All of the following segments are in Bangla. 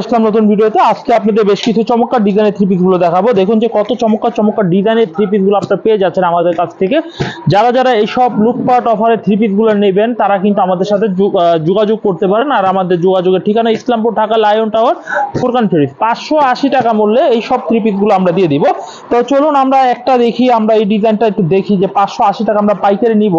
আসলাম নতুন ভিডিওতে। আজকে আপনাদের বেশ কিছু চমৎকার ডিজাইনের থ্রি গুলো দেখাবো। দেখুন যে কত চমৎকার চমৎকার ডিজাইনের থ্রি গুলো আপনারা পেয়ে যাচ্ছেন আমাদের কাছ থেকে। যারা যারা এইসব লুটপাট অফারের থ্রি গুলো নেবেন, তারা কিন্তু আমাদের সাথে যোগাযোগ করতে পারেন। আর আমাদের যোগাযোগের ঠিকানা ইসলামপুর, ঢাকা, লায়ন টাওয়ার ফুরকান ফেরিস পাঁচশো আশি টাকা মূল্যে এই সব থ্রি গুলো আমরা দিয়ে দিব। তো চলুন আমরা একটা দেখি, আমরা এই ডিজাইনটা একটু দেখি যে পাঁচশো আশি টাকা আমরা পাইকারি নিব।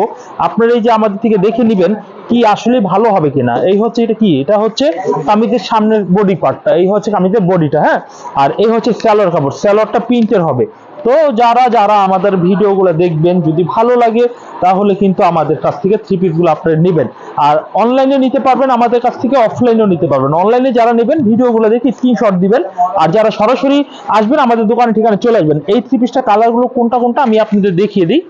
আপনারা এই যে আমাদের থেকে দেখে নিবেন, কি আসলে ভালো হবে কিনা। এই হচ্ছে এটা কি? এটা হচ্ছে কামিজের সামনের বডি পার্টটা এই হচ্ছে কামিজের বডিটা হ্যাঁ? আর এই হচ্ছে স্যালোয়ার কাপড় স্যালোয়ারটা প্রিন্টের হবে। তো যারা যারা আমাদের ভিডিওগুলো দেখবেন, যদি ভালো লাগে, তাহলে কিন্তু আমাদের কাছ থেকে থ্রি পিসগুলো আপনারা নেবেন। আর অনলাইনে নিতে পারবেন, আমাদের কাছ থেকে অফলাইনেও নিতে পারবেন। অনলাইনে যারা নেবেন, ভিডিওগুলো দেখে স্ক্রিনশট দিবেন। আর যারা সরাসরি আসবেন, আমাদের দোকানে ঠিকানা চলে আসবেন। এই থ্রি পিসটা কালারগুলো কোনটা কোনটা আমি আপনাদের দেখিয়ে দিই।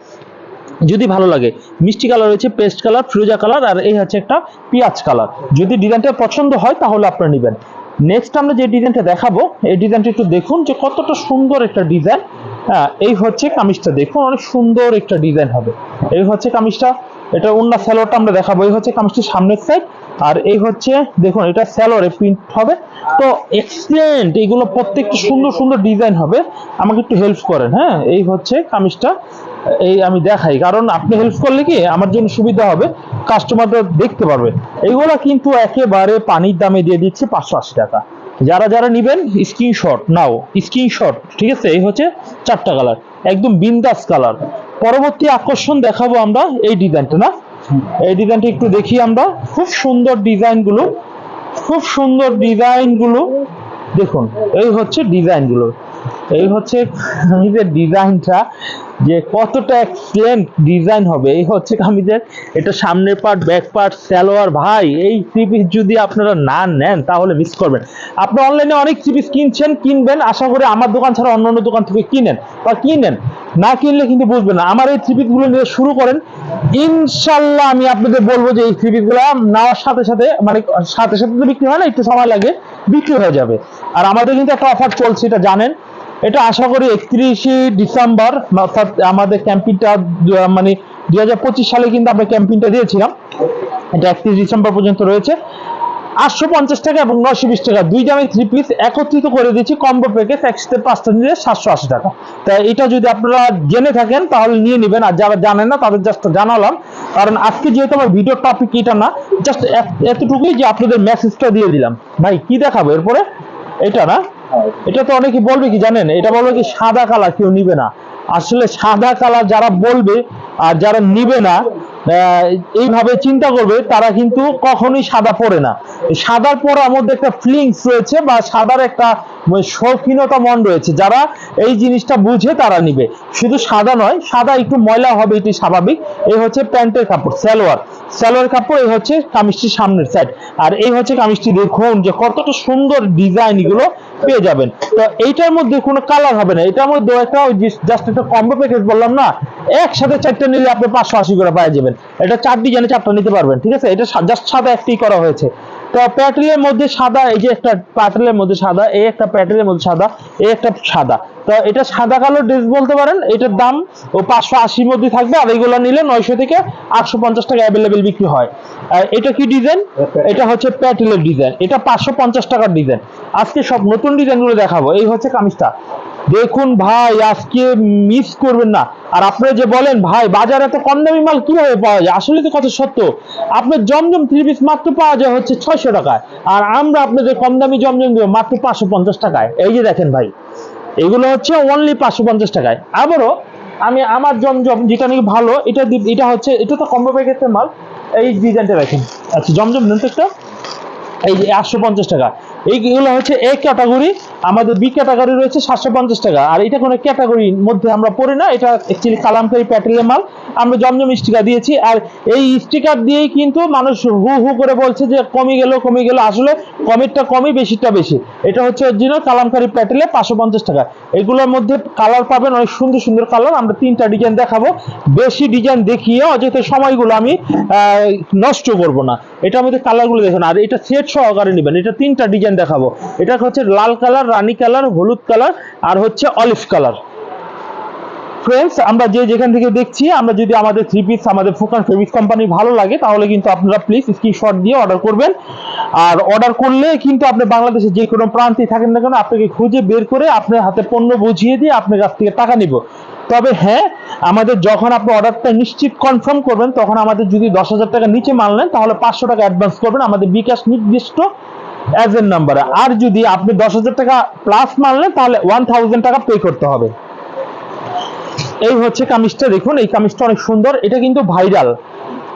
যদি ভালো লাগে, মিষ্টি কালার রয়েছে পেস্ট কালার ফিরোজা কালার আর এই হচ্ছে একটা পেঁয়াজ কালার যদি ডিজাইনটা পছন্দ হয়, তাহলে আপনারা নেবেন। নেক্সট আমরা যে ডিজাইনটা দেখাবো, এই ডিজাইনটা একটু দেখুন যে কতটা সুন্দর একটা ডিজাইন হ্যাঁ এই হচ্ছে কামিজটা, দেখুন অনেক সুন্দর একটা ডিজাইন হবে। এই হচ্ছে কামিজটা, এটা অন্য স্যালোয়ারটা আমরা দেখাবো। এই হচ্ছে কামিজটির সামনের সাইড আর এই হচ্ছে, দেখুন, এটা স্যালোয়ারে প্রিন্ট হবে। তো এক্সিলেন্ট এইগুলো প্রত্যেকটা সুন্দর সুন্দর ডিজাইন হবে। আমাকে একটু হেল্প করেন হ্যাঁ? এই হচ্ছে কামিজটা। এই আমি দেখাই, কারণ আপনি হেল্প করলে কি আমার জন্য সুবিধা হবে কাস্টমাররা দেখতে পারবে। এইগুলো কিন্তু একেবারে পানির দামে দিয়ে দিচ্ছে পাঁচশো আশি টাকা। যারা যারা নিবেন স্ক্রিনশট নাও স্ক্রিনশট ঠিক আছে? এই হচ্ছে চারটা কালার একদম বিন্দাস কালার পরবর্তী আকর্ষণ দেখাবো আমরা এই ডিজাইনটা না? এই ডিজাইনটা একটু দেখি আমরা। খুব সুন্দর ডিজাইনগুলো খুব সুন্দর ডিজাইনগুলো দেখুন, এই হচ্ছে ডিজাইনগুলো এই হচ্ছে কামিজের ডিজাইনটা, যে কতটা এক্সিলেন্ট ডিজাইন হবে। এই হচ্ছে কামিজের, এটা সামনের পার্ট ব্যাক পার্ট সালোয়ার। ভাই, এই থ্রি পিস যদি আপনারা না নেন, তাহলে মিস করবেন। আপনি অনলাইনে অনেক থ্রি পিস কিনছেন, কিনবেন, আশা করি আমার দোকান ছাড়া অন্য অন্য দোকান থেকে কিনেন বা কিনেন। না কিনলে কিন্তু বুঝবেন না। আমার এই থ্রি পিসগুলো নিয়ে শুরু করেন। ইনশাল্লাহ আমি আপনাদের বলব যে এই থ্রি পিসগুলো নেওয়ার সাথে সাথে মানে সাথে সাথে তো বিক্রি হয় না, একটু সময় লাগে, বিক্রি হয়ে যাবে। আর আমাদের কিন্তু একটা অফার চলছে, এটা জানেন। এটা আশা করি একত্রিশে ডিসেম্বর, অর্থাৎ আমাদের ক্যাম্পিংটা মানে দুই হাজার পঁচিশ সালে কিন্তু আমরা ক্যাম্পিংটা দিয়েছিলাম। এটা একত্রিশ ডিসেম্বর পর্যন্ত রয়েছে। আটশো পঞ্চাশ টাকা এবং নয়শো বিশ টাকা, দুই দামে থ্রি পিস একত্রিত করে দিয়েছি কম্বো প্যাকেজ একসাথে পাঁচটা নিলে সাতশো আশি টাকা। তাই এটা যদি আপনারা জেনে থাকেন, তাহলে নিয়ে নেবেন। আর যারা জানেন না, তাদের জাস্ট জানালাম। কারণ আজকে যেহেতু আমার ভিডিও টপিক এটা না জাস্ট এতটুকুই যে আপনাদের মেসেজটা দিয়ে দিলাম। ভাই, কি দেখাবো? এরপরে এটা না? এটা তো অনেকে বলবে কি জানেন? এটা বলবে কি সাদা কালার কেউ নিবে না। আসলে সাদা কালার যারা বলবে আর যারা নিবে না এইভাবে চিন্তা করবে, তারা কিন্তু কখনোই সাদা পরে না। সাদার পরার মধ্যে একটা ফিলিংস রয়েছে বা সাদার একটা শৌখিনতা মন রয়েছে। যারা এই জিনিসটা বুঝে তারা নিবে। শুধু সাদা নয়, সাদা একটু ময়লা হবে, এটি স্বাভাবিক। এই হচ্ছে প্যান্টের কাপড়, সালোয়ার। সালোয়ার কাপড় এই হচ্ছে কামিজটির সামনের সাইড আর এই হচ্ছে কামিজটি দেখুন যে কতটা সুন্দর ডিজাইন এগুলো পেয়ে যাবেন। তো এইটার মধ্যে কোনো কালার হবে না। এটার মধ্যে একটা ওই জাস্ট একটা কম্বো প্যাকেজ বললাম না, একসাথে চারটা নিলে আপনি পাঁচশো আশি করে পাওয়া যাবেন। এটা চার ডিজাইনে চারটা নিতে পারবেন, ঠিক আছে? এটা জাস্ট সাদা একটি করা হয়েছে। প্যাটেলের মধ্যে সাদা, এই যে একটা প্যাটেলের মধ্যে সাদা, এই একটা প্যাটেলের মধ্যে সাদা, এই একটা সাদা। তো এটা সাদা কালো ড্রেস বলতে পারেন, এটার দাম ও পাঁচশো আশির মধ্যে থাকবে, আর এইগুলো নিলে নয়শো থেকে আটশো পঞ্চাশ টাকা অ্যাভেলেবেল বিক্রি হয়। আর এটা কি ডিজাইন? এটা হচ্ছে প্যাটেলের ডিজাইন। এটা পাঁচশো পঞ্চাশ টাকার ডিজাইন। আজকে সব নতুন ডিজাইনগুলো দেখাবো। এই হচ্ছে কামিজটা। দেখুন ভাই, আজকে মিস করবেন না। আর আপনারা যে বলেন, ভাই, বাজারে এত কম দামি মাল কীভাবে পাওয়া যায়? আসলে তো কথা সত্য। আপনার জমজম থ্রি পিস মাত্র পাওয়া যায় হচ্ছে ছয়শো টাকায়। আর আমরা আপনাদের কম দামি জমজম দেবো মাত্র পাঁচশো পঞ্চাশ টাকায়। এই যে দেখেন ভাই, এগুলো হচ্ছে অনলি পাঁচশো পঞ্চাশ টাকায়। আবারও আমি আমার জমজম যেটা নাকি ভালো, এটা এটা হচ্ছে, এটা তো কম্বো প্যাকেটের মাল। এই ডিজাইনটা দেখেন। আচ্ছা জমজম নেন তো একটা। এই যে আটশো পঞ্চাশ টাকা। এইগুলো হচ্ছে এ ক্যাটাগরি আমাদের বি ক্যাটাগরি রয়েছে সাতশো পঞ্চাশ টাকা। আর এটা কোনো ক্যাটাগরির মধ্যে আমরা পড়ি না, এটা অ্যাকচুয়ালি কালামকারি প্যাটেলের মাল। আমরা জমজম স্টিকার দিয়েছি, আর এই স্টিকার দিয়েই কিন্তু মানুষ হু হু করে বলছে যে কমে গেল কমে গেল। আসলে কমেরটা কমই বেশিটা বেশি। এটা হচ্ছে অরিজিনাল কালামকারি প্যাটেলে পাঁচশো পঞ্চাশ টাকা। এগুলোর মধ্যে কালার পাবেন, অনেক সুন্দর সুন্দর কালার আমরা তিনটা ডিজাইন দেখাবো। বেশি ডিজাইন দেখিয়ে অযথা সময়গুলো আমি নষ্ট করব না। এটার মধ্যে কালারগুলো দেখুন। আর এটা সেট সহকারে নেবেন। এটা তিনটা ডিজাইন দেখাবো। এটা হচ্ছে লাল কালার রানী কালার, হলুদ কালার আর হচ্ছে অলিভ কালার ফ্রেন্ডস আমরা যে যেখান থেকে দেখছি, আমরা যদি আমাদের থ্রি পিস আমাদের ফুকান ফেব্রিক্স কোম্পানি ভালো লাগে, তাহলে কিন্তু আপনারা প্লিজ স্ক্রিনশট দিয়ে অর্ডার করবেন। আর অর্ডার করলে কিন্তু আপনি বাংলাদেশে যে কোনো প্রান্তে থাকেন না কেন, আপনাকে খুঁজে বের করে আপনার হাতে পণ্য বুঝিয়ে দিয়ে আপনার কাছ থেকে টাকা নিব। তবে হ্যাঁ আমাদের যখন আপনি অর্ডারটা নিশ্চিত কনফার্ম করবেন, তখন আমাদের যদি দশ হাজার টাকা নিচে মাল নেন, তাহলে পাঁচশো টাকা অ্যাডভান্স করবেন। আমাদের বিকাশ নির্দিষ্ট এজেন্ট নাম্বারে আর যদি আপনি দশ হাজার টাকা প্লাস মাল নেন তাহলে ওয়ান থাউজেন্ড টাকা পে করতে হবে। এই হচ্ছে কামিজটা, দেখুন, এই কামিজটা অনেক সুন্দর। এটা কিন্তু ভাইরাল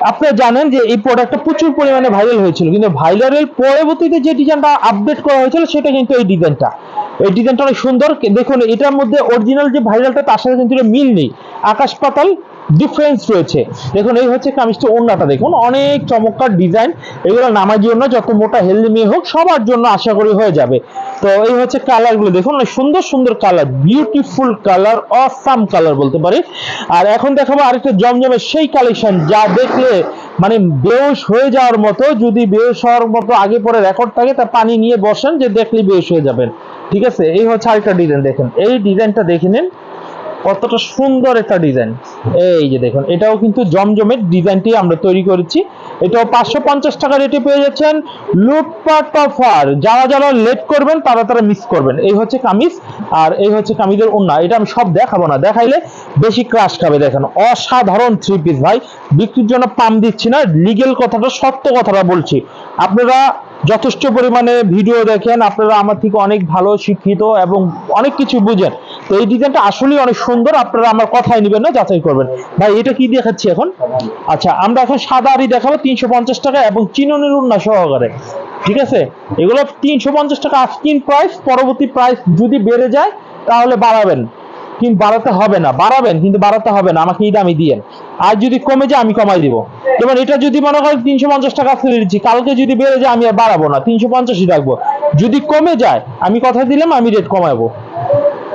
আপনারা জানেন যে এই প্রোডাক্টটা প্রচুর পরিমাণে ভাইরাল হয়েছিল। কিন্তু ভাইরালের পরবর্তীতে যে ডিজাইনটা আপডেট করা হয়েছিল, সেটা কিন্তু এই ডিজাইনটা এই ডিজাইনটা অনেক সুন্দর। দেখুন, এটার মধ্যে অরিজিনাল যে ভাইরালটা তার সাথে কিন্তু মিল নেই। আকাশ পাতাল ডিফারেন্স রয়েছে। দেখুন, এই হচ্ছে কামিজটা ওন্নাটা দেখুন, অনেক চমৎকার ডিজাইন এগুলো নামার জন্য যত মোটা হেলদি মেয়ে হোক, সবার জন্য আশা করি হয়ে যাবে। তো এই হচ্ছে কালারগুলো দেখুন সুন্দর সুন্দর colour beautiful colour awesome colour বলতে পারি। আর এখন দেখাবো আরেকটা জমজমের সেই কালেকশন যা দেখলে মানে বেউস হয়ে যাওয়ার মতো, যদি বেউস হওয়ার মতো আগে পরে রেকর্ড থাকে, তা পানি নিয়ে বসেন যে দেখলে বেউস হয়ে যাবেন। ঠিক আছে? এই হচ্ছে আরেকটা ডিজাইন দেখেন। এই ডিজাইনটা দেখে নিন। কতটা সুন্দর একটা ডিজাইন এই যে দেখুন, এটাও কিন্তু জমজমের ডিজাইনটি আমরা তৈরি করেছি। এটাও পাঁচশো পঞ্চাশ টাকা রেটে পেয়ে যাচ্ছেন লুটপাট অফার। যারা যারা লেট করবেন, তারা তারা মিস করবেন। এই হচ্ছে কামিজ, আর এই হচ্ছে কামিজের ওন্না এটা আমি সব দেখাবো না। দেখাইলে বেশি ক্রাশ খাবে, দেখেন। অসাধারণ থ্রি পিস ভাই। বিক্রির জন্য পাম দিচ্ছি না লিগেল কথাটা, সত্য কথাটা বলছি। আপনারা যথেষ্ট পরিমাণে ভিডিও দেখেন। আপনারা আমার থেকে অনেক ভালো, শিক্ষিত এবং অনেক কিছু বুঝেন। তো এই ডিজাইনটা আসলেই অনেক সুন্দর, আপনারা আমার কথাই নেবেন না, যাচাই করবেন। ভাই, এটা কি দেখাচ্ছি এখন? আচ্ছা আমরা এখন সাদা আড়ি দেখাবো, তিনশো পঞ্চাশ টাকা এবং চিননের উন্না সহকারে, ঠিক আছে? এগুলো তিনশো পঞ্চাশ টাকা আস্কিন প্রাইস পরবর্তী প্রাইস যদি বেড়ে যায়, তাহলে বাড়াবেন। কিন্তু বাড়াতে হবে না, বাড়াবেন, কিন্তু বাড়াতে হবে না, আমাকে এই দামই দিয়েন। আর যদি কমে যায়, আমি কমাই দিব। এবার এটা যদি মনে করেন তিনশো পঞ্চাশ টাকা ফেলে দিচ্ছি, কালকে যদি বেড়ে যায়, আমি আর বাড়াবো না, তিনশো পঞ্চাশই রাখব। যদি কমে যায়, আমি কথা দিলাম, আমি রেট কমাবো।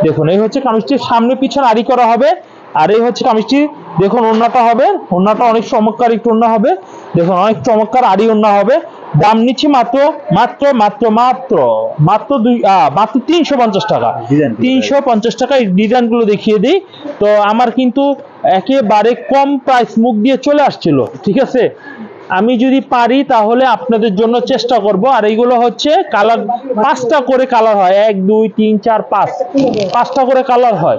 দেখুন এই হচ্ছে কামিজটির সামনে পিছনে আড়ি করা হবে আর এই হচ্ছে কামিজটি দেখুন ওন্নাটা হবে ওন্নাটা অনেক চমৎকার একটু ওন্না হবে দেখুন অনেক চমৎকার আড়ি ওন্না হবে দাম নিচ্ছি মাত্র মাত্র মাত্র মাত্র মাত্র দুই মাত্র তিনশো পঞ্চাশ টাকা। তিনশো পঞ্চাশ টাকা ডিজাইনগুলো দেখিয়ে দিই। তো আমার কিন্তু একেবারে কম প্রাইস মুখ দিয়ে চলে আসছিল ঠিক আছে? আমি যদি পারি তাহলে আপনাদের জন্য চেষ্টা করব। আর এইগুলো হচ্ছে কালার, পাঁচটা করে কালার হয়। এক, দুই, তিন, চার, পাঁচ। পাঁচটা করে কালার হয়।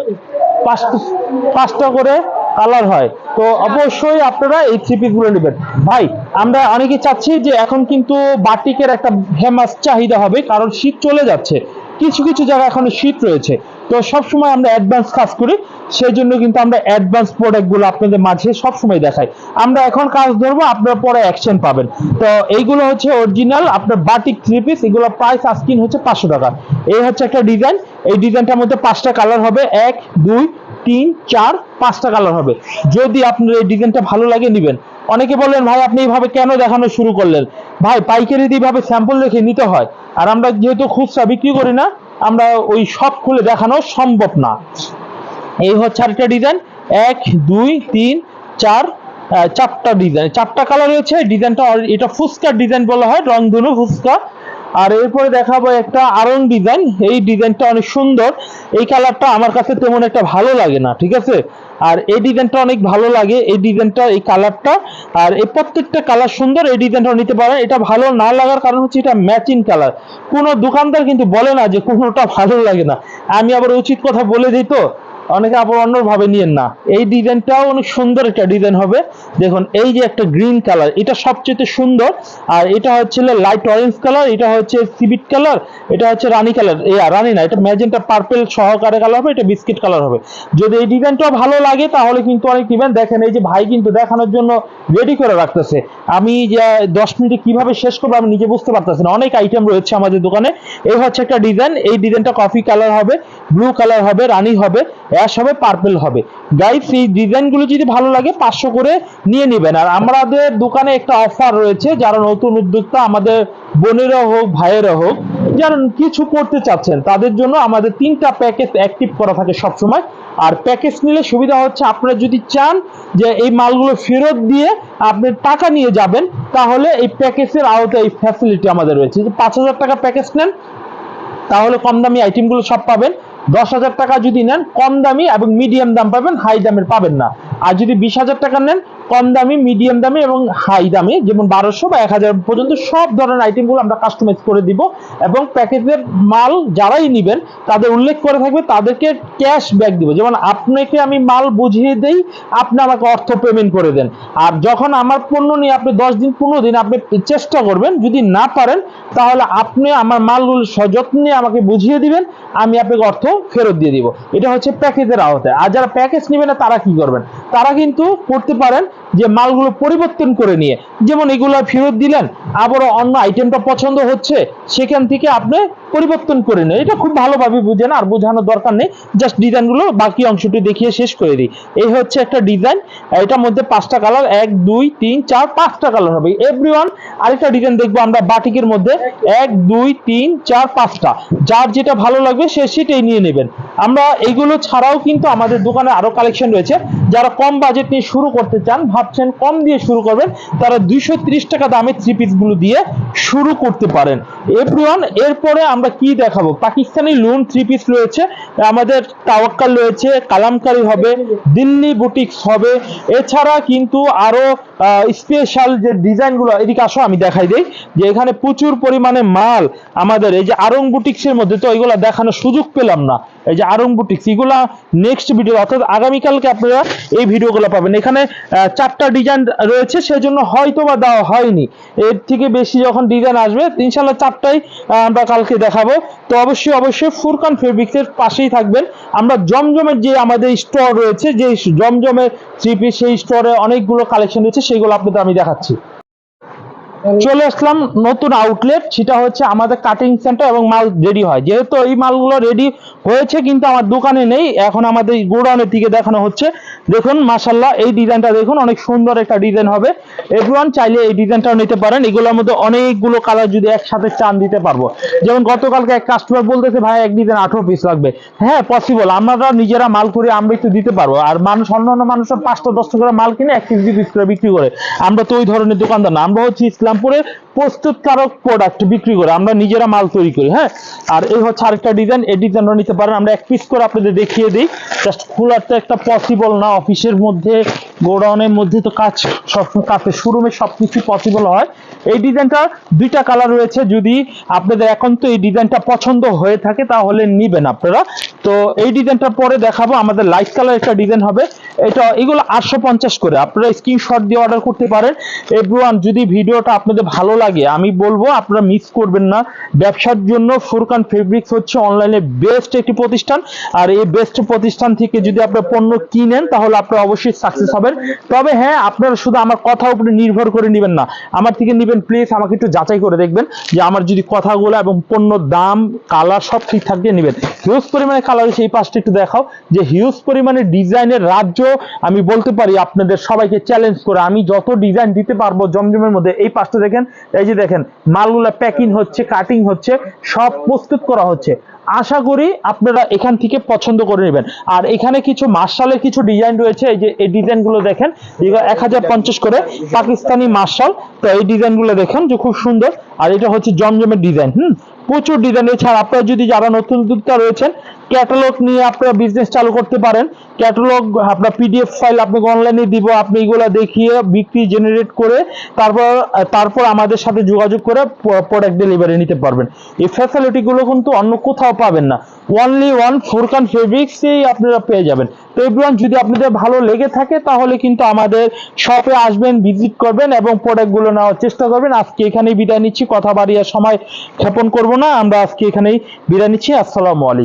পাঁচটা করে কালার হয়। তো অবশ্যই আপনারা এই থ্রি পিসগুলো নেবেন। ভাই, আমরা অনেকে চাচ্ছি যে এখন কিন্তু বাটিকের একটা ফেমাস চাহিদা হবে, কারণ শীত চলে যাচ্ছে। কিছু কিছু জায়গায় এখন শীত রয়েছে। তো সবসময় আমরা অ্যাডভান্স কাজ করি সেই জন্য কিন্তু আমরা অ্যাডভান্স প্রোডাক্টগুলো আপনাদের মাঝে সবসময় দেখাই। আমরা এখন কাজ ধরবো, আপনারা পরে অ্যাকশন পাবেন। তো এইগুলো হচ্ছে অরিজিনাল আপনার বাটিক থ্রি পিস এগুলো প্রাইস আস্কিন হচ্ছে পাঁচশো টাকা। এই হচ্ছে একটা ডিজাইন এই ডিজাইনটার মধ্যে পাঁচটা কালার হবে, এক, দুই, তিন, চার, পাঁচটা কালার হবে। যদি আপনার এই ডিজাইনটা ভালো লাগে, নেবেন। অনেকে বললেন, ভাই, আপনি এইভাবে কেন দেখানো শুরু করলেন? ভাই, পাইকারি দিয়ে এইভাবে স্যাম্পল রেখে নিতে হয়। আর আমরা যেহেতু খুচরা বিক্রি করি না আমরা ওই সব খুলে দেখানো সম্ভব না। এই হচ্ছে আরেকটা ডিজাইন এক, দুই, তিন, চার চারটা ডিজাইন চারটা কালার রয়েছে। ডিজাইনটা এটা ফুচকার ডিজাইন বলা হয়। রংধনু ফুচকা। আর এরপরে দেখাবো একটা আরন ডিজাইন। এই ডিজাইনটা অনেক সুন্দর। এই কালারটা আমার কাছে তেমন একটা ভালো লাগে না, ঠিক আছে? আর এই ডিজাইনটা অনেক ভালো লাগে, এই ডিজাইনটা, এই কালারটা। আর এই প্রত্যেকটা কালার সুন্দর, এই ডিজাইনটা নিতে পারেন। এটা ভালো না লাগার কারণ হচ্ছে এটা ম্যাচিং কালার। কোনো দোকানদার কিন্তু বলে না যে কোনোটা ভালো লাগে না। আমি আবার উচিত কথা বলে দিই তো। অনেকে আবার অন্যভাবে নিয়েন না। এই ডিজাইনটাও অনেক সুন্দর একটা ডিজাইন হবে। দেখুন, এই যে একটা গ্রিন কালার, এটা সবচেয়ে সুন্দর। আর এটা হচ্ছে লাইট অরেঞ্জ কালার, এটা হচ্ছে সিবিট কালার, এটা হচ্ছে রানী কালার। এই রানী না, এটা ম্যাজেন্টা পার্পেল সহকারে কালার হবে, এটা বিস্কিট কালার হবে। যদি এই ডিজাইনটাও ভালো লাগে, তাহলে কিন্তু অনেক দিবেন দেখেন, এই যে ভাই কিন্তু দেখানোর জন্য রেডি করে রাখতেছে। আমি যে দশ মিনিটে কীভাবে শেষ করব, আমি নিজে বুঝতে পারতেছি না। অনেক আইটেম রয়েছে আমাদের দোকানে। এই হচ্ছে একটা ডিজাইন, এই ডিজাইনটা কফি কালার হবে ব্লু কালার হবে, রানী হবে। অ্যাশ হবে পার্পেল হবে। গাইস এই ডিজাইনগুলো যদি ভালো লাগে, পাঁচশো করে নিয়ে নেবেন। আর আমাদের দোকানে একটা অফার রয়েছে, যারা নতুন উদ্যোক্তা, আমাদের বোনেরা হোক, ভাইয়েরা হোক, যারা কিছু করতে চাচ্ছেন, তাদের জন্য আমাদের তিনটা প্যাকেজ অ্যাক্টিভ করা থাকে সবসময়। আর প্যাকেজ নিলে সুবিধা হচ্ছে, আপনারা যদি চান যে এই মালগুলো ফেরত দিয়ে আপনি টাকা নিয়ে যাবেন, তাহলে এই প্যাকেজের আওতায় এই ফ্যাসিলিটি আমাদের রয়েছে। যে পাঁচ হাজার টাকা প্যাকেজ নেন, তাহলে কম দামি আইটেমগুলো সব পাবেন। দশ হাজার টাকা যদি নেন, কম দামি এবং মিডিয়াম দাম পাবেন হাই দামের পাবেন না। আর যদি বিশ হাজার টাকা নেন, কম দামি মিডিয়াম দামি এবং হাই দামি, যেমন বারোশো বা এক হাজার পর্যন্ত সব ধরনের আইটেমগুলো আমরা কাস্টমাইজ করে দিব এবং প্যাকেজের মাল যারাই নেবেন, তাদের উল্লেখ করে থাকবে, তাদেরকে ক্যাশ ব্যাক দিব। যেমন আপনাকে আমি মাল বুঝিয়ে দেই, আপনি আমাকে অর্থ পেমেন্ট করে দেন। আর যখন আমার পণ্য নিয়ে আপনি দশ দিন, পনেরো দিন আপনি চেষ্টা করবেন, যদি না পারেন, তাহলে আপনি আমার মালগুলো সযত্নে আমাকে বুঝিয়ে দিবেন, আমি আপনাকে অর্থ ফেরত দিয়ে দিব। এটা হচ্ছে প্যাকেজের আওতায়। আর যারা প্যাকেজ নেবে না, তারা কি করবেন? তারা কিন্তু করতে পারেন যে মালগুলো পরিবর্তন করে নিয়ে। যেমন এগুলো ফেরত দিলেন, আবারও অন্য আইটেমটা পছন্দ হচ্ছে, সেখান থেকে আপনি পরিবর্তন করে নেন। এটা খুব ভালোভাবে বুঝেন, আর বোঝানোর দরকার নেই। জাস্ট ডিজাইনগুলো বাকি অংশটি দেখিয়ে শেষ করে দিই। এই হচ্ছে একটা ডিজাইন এটার মধ্যে পাঁচটা কালার এক, দুই, তিন, চার, পাঁচটা কালার হবে। এভরি আরেকটা ডিজাইন দেখব আমরা বাটিকের মধ্যে। এক, দুই, তিন, চার, পাঁচটা। যার যেটা ভালো লাগবে সে সেটাই নিয়ে নেবেন। আমরা এইগুলো ছাড়াও কিন্তু আমাদের দোকানে আরও কালেকশন রয়েছে। যারা কম বাজেট নিয়ে শুরু করতে চান, ভাবছেন কম দিয়ে শুরু করবেন, তারা দুইশো ত্রিশ টাকা দামে থ্রি পিসগুলো দিয়ে শুরু করতে পারেন। এভরিওয়ান, এরপরে আমরা কি দেখাবো? পাকিস্তানি লুন থ্রি পিস রয়েছে, আমাদের তাওয়াক্কাল রয়েছে, কালামকারি হবে, দিল্লি বুটিক্স হবে, এছাড়া কিন্তু আরও স্পেশাল যে ডিজাইনগুলো এদিকে আসো, আমি দেখাই দিই, যে এখানে প্রচুর পরিমাণে মাল আমাদের, এই যে আরং বুটিক্সের মধ্যে তো এগুলো দেখানোর সুযোগ পেলাম না। এই যে আরং বুটিক্স এগুলা নেক্সট ভিডিও অর্থাৎ আগামীকালকে আপনারা এই ভিডিওগুলো পাবেন। এখানে চারটা ডিজাইন রয়েছে, সেজন্য হয়তো বা দেওয়া হয়নি। এর থেকে বেশি যখন ডিজাইন আসবে ইনশাল্লাহ চারটাই আমরা কালকে দেখাবো। তো অবশ্যই অবশ্যই ফুরকান ফেব্রিক্সের পাশেই থাকবেন। আমরা জমজমের যে আমাদের স্টোর রয়েছে, যে জমজমের থ্রি পিস সেই স্টোরে অনেকগুলো কালেকশন রয়েছে, সেগুলো আপনাদের আমি দেখাচ্ছি। চলে আসলাম নতুন আউটলেট সেটা হচ্ছে আমাদের কাটিং সেন্টার এবং মাল রেডি হয়। যেহেতু এই মালগুলো রেডি হয়েছে, কিন্তু আমার দোকানে নেই, এখন আমাদের গোডাউনের দিকে দেখানো হচ্ছে। দেখুন মাসাল্লাহ এই ডিজাইনটা দেখুন, অনেক সুন্দর একটা ডিজাইন হবে। এভরিওয়ান চাইলে এই ডিজাইনটাও নিতে পারেন। এগুলোর মধ্যে অনেকগুলো কালার যদি একসাথে চান দিতে পারব। যেমন গতকালকে এক কাস্টমার বলতেছে, ভাই, এক ডিজাইন আঠারো পিস লাগবে। হ্যাঁ পসিবল আমরা নিজেরা মাল করে আমরা একটু দিতে পারব। আর মানুষ অন্যান্য মানুষের পাঁচটা দশটা করে মাল কিনে এক দুই পিস করে বিক্রি করে। আমরা তো ওই ধরনের দোকানদার না, আমরা হচ্ছে ইসলামপুরে প্রস্তুতকারক প্রোডাক্ট বিক্রি করে, আমরা নিজেরা মাল তৈরি করি হ্যাঁ? আর এই হচ্ছে আরেকটা ডিজাইন এই ডিজাইনটা নিতে পারেন, আমরা এক পিস করে আপনাদের দেখিয়ে দিই। জাস্ট খোলার তো একটা পসিবল না, অফিসের মধ্যে, গোডাউনের মধ্যে তো কাজ সবসময় কাছে শোরুমে সবকিছু পসিবল হয়। এই ডিজাইনটা দুইটা কালার রয়েছে, যদি আপনাদের এখন তো এই ডিজাইনটা পছন্দ হয়ে থাকে, তাহলে নিবেন আপনারা। তো এই ডিজাইনটা পরে দেখাবো, আমাদের লাইট কালার একটা ডিজাইন হবে। এটা, এগুলো আটশো পঞ্চাশ করে, আপনারা স্ক্রিনশট দিয়ে অর্ডার করতে পারেন। এভরিওয়ান, যদি ভিডিওটা আপনাদের ভালো লাগে আমি বলব, আপনারা মিস করবেন না। ব্যবসার জন্য ফুরকান ফেব্রিক্স হচ্ছে অনলাইনে বেস্ট একটি প্রতিষ্ঠান। আর এই বেস্ট প্রতিষ্ঠান থেকে যদি আপনার পণ্য কিনেন, তাহলে আপনারা অবশ্যই সাকসেস হবেন। তবে হ্যাঁ আপনারা শুধু আমার কথার উপরে নির্ভর করে নেবেন না। আমার থেকে নেবেন প্লিজ আমাকে একটু যাচাই করে দেখবেন যে আমার যদি কথাগুলো এবং পণ্যর দাম কালার সব ঠিক দিয়ে নেবেন। হিউজ পরিমাণে কালার সেই পাশটা একটু দেখাও। যে হিউজ পরিমাণে ডিজাইনের রাজ্য, আমি বলতে পারি আপনাদের সবাইকে চ্যালেঞ্জ করে, আমি যত ডিজাইন দিতে পারব জমজমের মধ্যে, এই পাশটা দেখেন এই যে দেখেন মালগুলা প্যাকিং হচ্ছে কাটিং হচ্ছে সব প্রস্তুত করা হচ্ছে। আশা করি আপনারা এখান থেকে পছন্দ করে নেবেন। আর এখানে কিছু মার্শালের কিছু ডিজাইন রয়েছে, এই যে এই ডিজাইনগুলো দেখেন এক হাজার পঞ্চাশ করে পাকিস্তানি মার্শাল। তো এই ডিজাইনগুলো দেখেন যে খুব সুন্দর, আর এটা হচ্ছে জমজমের ডিজাইন হুম? প্রচুর ডিজাইন এছাড়া আপনারা যদি যারা নতুন উদ্যোক্তা রয়েছেন ক্যাটালগ নিয়ে আপনারা বিজনেস চালু করতে পারেন। ক্যাটালগ আপনার পিডিএফ ফাইল আপনাকে অনলাইনে দিব, আপনি এগুলো দেখিয়ে বিক্রি জেনারেট করে তারপর তারপর আমাদের সাথে যোগাযোগ করে প্রোডাক্ট ডেলিভারি নিতে পারবেন। এই ফ্যাসিলিটিগুলো কিন্তু অন্য কোথাও পাবেন না। অনলি ওয়ান ফোরকান ফেব্রিক্সেই আপনারা পেয়ে যাবেন। তো এভরিওয়ান যদি আপনাদের ভালো লেগে থাকে, তাহলে কিন্তু আমাদের শপে আসবেন ভিজিট করবেন এবং প্রোডাক্টগুলো নেওয়ার চেষ্টা করবেন। আজকে এখানেই বিদায় নিচ্ছি। কথা বাড়িয়ে সময় ক্ষেপণ করব না। আমরা আজকে এখানেই বিদায় নিচ্ছি। আসসালামু আলাইকুম।